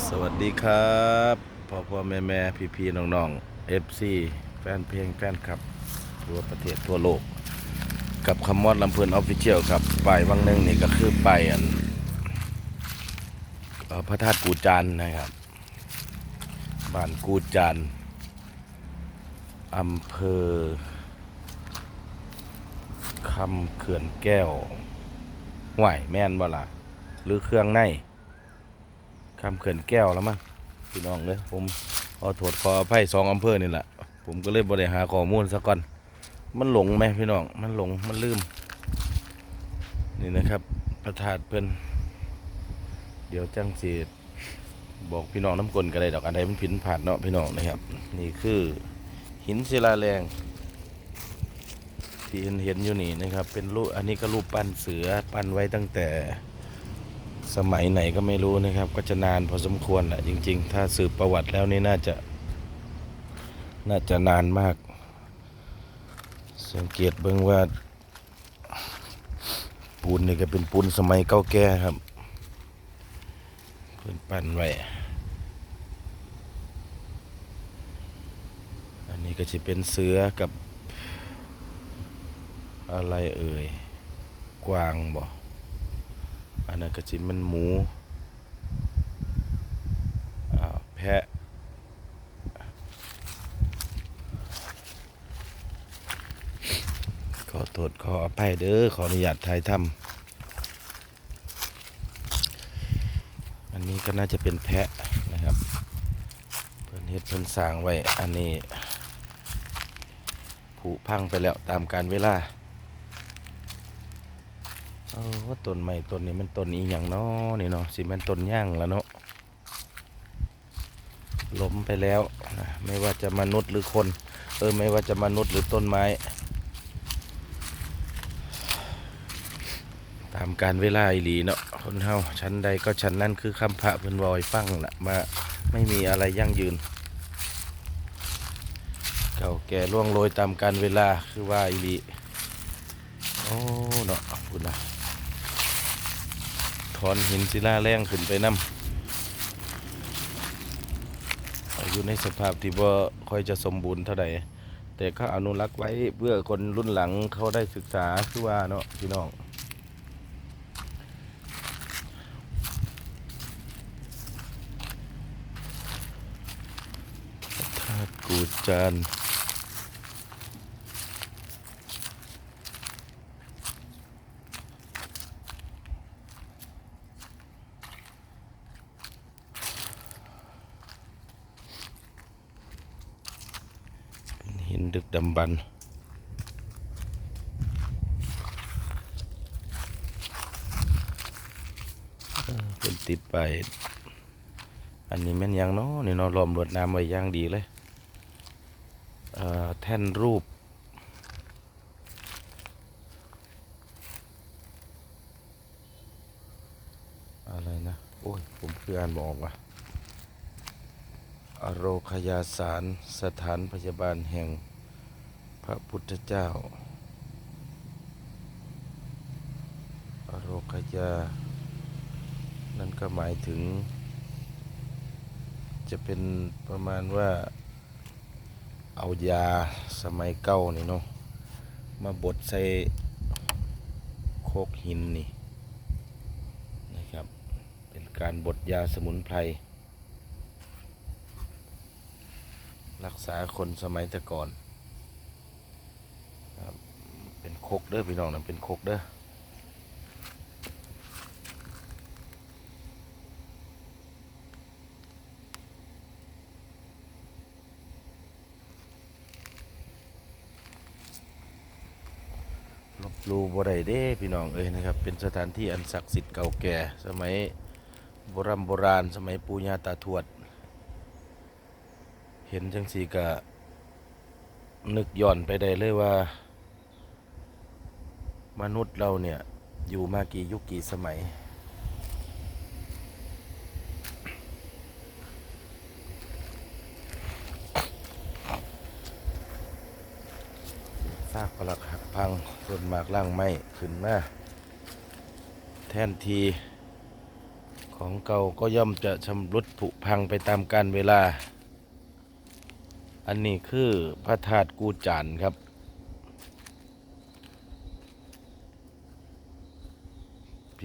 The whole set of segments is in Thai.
สวัสดีครับพ่อพ่อแม่แม่พี่พี่น้องน้องเอฟซีแฟนเพลงแฟนครับ ทั่วประเทศทั่วโลก กับคำมอดลำเพลินออฟฟิเชียลครับป้ายวังหนึงนี่ก็คือป้ายอันเอ่อพระธาตุกูจานนะครับ บ้านกูจานอำเภอคำเขื่อนแก้วห่วยแม่นบ่ล่ะหรือเครื่องใน คำเขื่อนแก้วแล้วมั้งพี่น้องเลยผมขอโทษขออภัยสองอำเภอนี่แหละผมก็เลยบริหาข้อมูลซะก่อน มันหลงไหมพี่น้อง มันหลง มันลืม นี่นะครับ พระธาตุเพิ่นเดี๋ยวจังสีบอกพี่น้องน้ำกลนก็ได้ดอกอันใดมันผินผ่านเนาะพี่น้องนะครับ นี่คือหินศิลาแรง ที่เห็นเห็นอยู่นี่นะครับ เป็นรูปอันนี้ก็รูปปั้นเสือปั้นไว้ตั้งแต่ สมัยไหนก็ไม่รู้นะครับ ก็จะนานพอสมควรแหละจริง ๆ ถ้าสืบประวัติแล้วนี่น่าจะ น่าจะนานมาก สังเกตเบิ่งว่า ปูนนี่ก็เป็นปูนสมัยเก่าแก่ครับเพิ่นปั้นไว้อันนี้ก็จะเป็นเสือกับ อะไรเอ่ย กวางบ่ อันนั้นก็จิมันหมูแพะขอโทษขออภัยเด้อขออนุญาตถ่ายทำอันนี้ก็น่าจะเป็นแพะนะครับเพิ่นเฮ็ดเพิ่นสร้างไว้อันนี้ผุพังไปแล้วตามการเวลา เออว่าต้นไม้ต้นนี้มันต้นอีหยังเนาะนี่เนาะสิมันต้นย่างแล้วเนาะล้มไปแล้วนะไม่ว่าจะมนุษย์หรือคน เออไม่ว่าจะมนุษย์หรือต้นไม้ ตามการเวลาอีหลีเนาะคนเฮาชั้นใดก็ชั้นนั้นคือคำพระเพิ่นวอยฟังละมาไม่มีอะไรยั่งยืน เก่าแก่ล่วงโรยตามการเวลาคือว่าอีหลีโอ้เนาะคุณนะ อนหินศิลาแรงขึ้นไปนำอยู่ในสภาพที่บ่าค่อยจะสมบูรณ์เท่าใดแต่เขาอนุรักษ์ไว้เพื่อคนรุ่นหลังเขาได้ศึกษาคือว่าเนาะพี่น้องธาตุกูจานเป็นหิน ดึกดำบรรพ์เป็นติดไป อันนี้แม่นยังเนาะนี่เนาะล้อมรวดน้ำไว้ย่างดีเลยเอ่อแท่นรูป อะไรนะ โอ้ย ผมคืออ่านบอกว่ะอโรคยาสารสถานพยาบาลแห่ง พระพุทธเจ้าอโรคยา นั่นก็หมายถึง จะเป็นประมาณว่า เอายาสมัยเก่านี่เนาะ มาบดใส่โคกหินนี่นะครับ เป็นการบดยาสมุนไพร รักษาคนสมัยแต่ก่อน เป็นคกเด้อพี่น้องนะเป็นคกเด้อลบหลูบ่ได้เด้พี่น้องเอ้ยนะครับ เป็นสถานที่อันศักดิ์สิทธิ์เก่าแก่ สมัยโบราณโบราณ สมัยปู่ย่าตาทวด เห็นจังสีกะนึกย้อนไปได้เลยว่า มนุษย์เราเนี่ย อยู่มากี่ยุคกี่สมัย ซากปรักหักพังส่วนหมากล่างไม้ขึ้นมาแทนทีขของเก่าก็ย่อมจะชำรุดผุพังไปตามกาลเวลา อันนี้คือพระธาตุกูจานครับ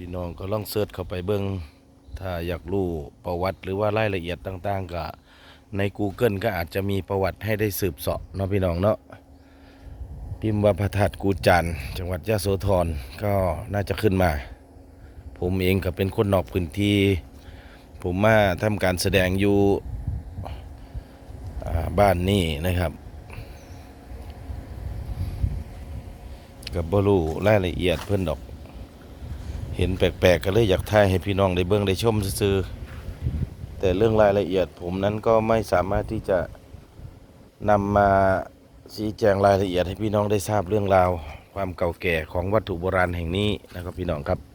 พี่น้องก็ลองเสิร์ชเข้าไปเบิงถ้าอยากรู้ประวัติหรือว่ารายละเอียดต่างๆก็ใน Google ก็อาจจะมีประวัติให้ได้สืบเสาะเนาะพี่น้องเนาะพิมพ์ว่าพระธาตุกูจานจังหวัดยะโสธรก็น่าจะขึ้นมา ผมเองก็เป็นคนนอกพื้นที่ ผมมาทำการแสดงอยู่บ้านนี่นะครับกับบรูรายละเอียดเพื่อนดอก เห็นแปลกๆก็เลยอยากถ่ายให้พี่น้องได้เบิ่งได้ชมซื้อแต่เรื่องรายละเอียดผมนั้นก็ไม่สามารถที่จะนำมาชี้แจงรายละเอียดให้พี่น้องได้ทราบเรื่องราว ความเก่าแก่ของวัตถุโบราณแห่งนี้นะครับพี่น้องครับ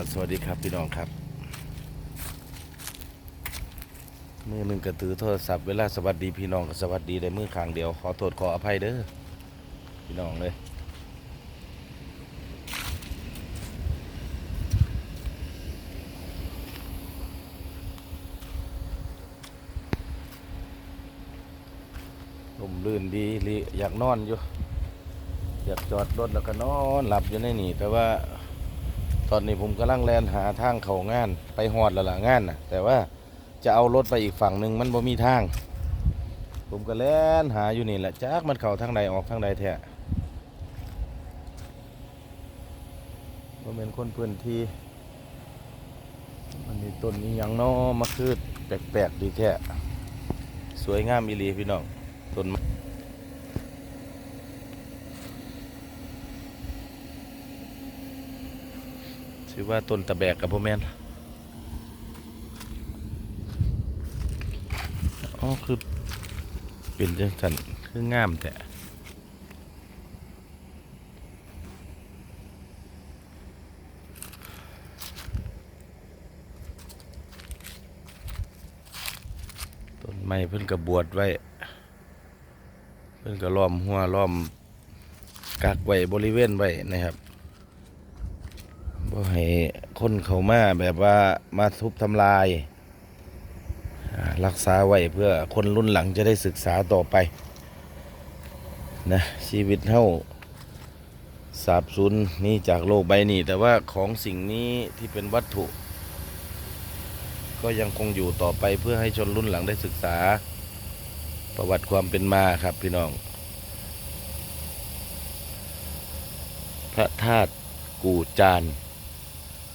ครับสวัสดีครับพี่น้องครับมือหนึ่งกระตือโทรศัพท์เวลาสวัสดีพี่น้องก็สวัสดีได้มือข้างเดียวขอโทษขออภัยเด้อพี่น้องเลยลมลื่นดีลิอยากนอนอยู่ อยากจอดรถแล้วก็นอนหลับอยู่ในนี่แต่ว่า ตอนนี้ผมกำลังแลนหาทางเขางานไปหอดแล้วล่ะงานนะแต่ว่าจะเอารถไปอีกฝั่งหนึ่งมันบ่มีทาง ผมก็แล่นหาอยู่นี่แหละจักมันเข้าทางใดออกทางใดแท้บ่เป็นคนพื้นที่มันมีต้นนี้ยังนาะมาคือแปลกๆดีแท้สวยงามอีหลีพี่น้องต้น ชื่อว่าต้นตะแบกกับพ่อแม่นอ๋อคือเป็นจังสันคืองามแต่ต้นไม้เพิ่นกระบวชไว้ เพิ่นก็ล้อมหัวล้อมกักไว้บริเวณไว้นะครับ ให้คนเขามาแบบว่ามาทุบทำลาย รักษาไว้เพื่อคนรุ่นหลังจะได้ศึกษาต่อไปนะชีวิตเท่าสาบสูญนี้จากโลกใบนี้ แต่ว่าของสิ่งนี้ที่เป็นวัตถุ ก็ยังคงอยู่ต่อไปเพื่อให้ชนรุ่นหลังได้ศึกษา ประวัติความเป็นมาครับพี่น้อง พระธาตุกูจาน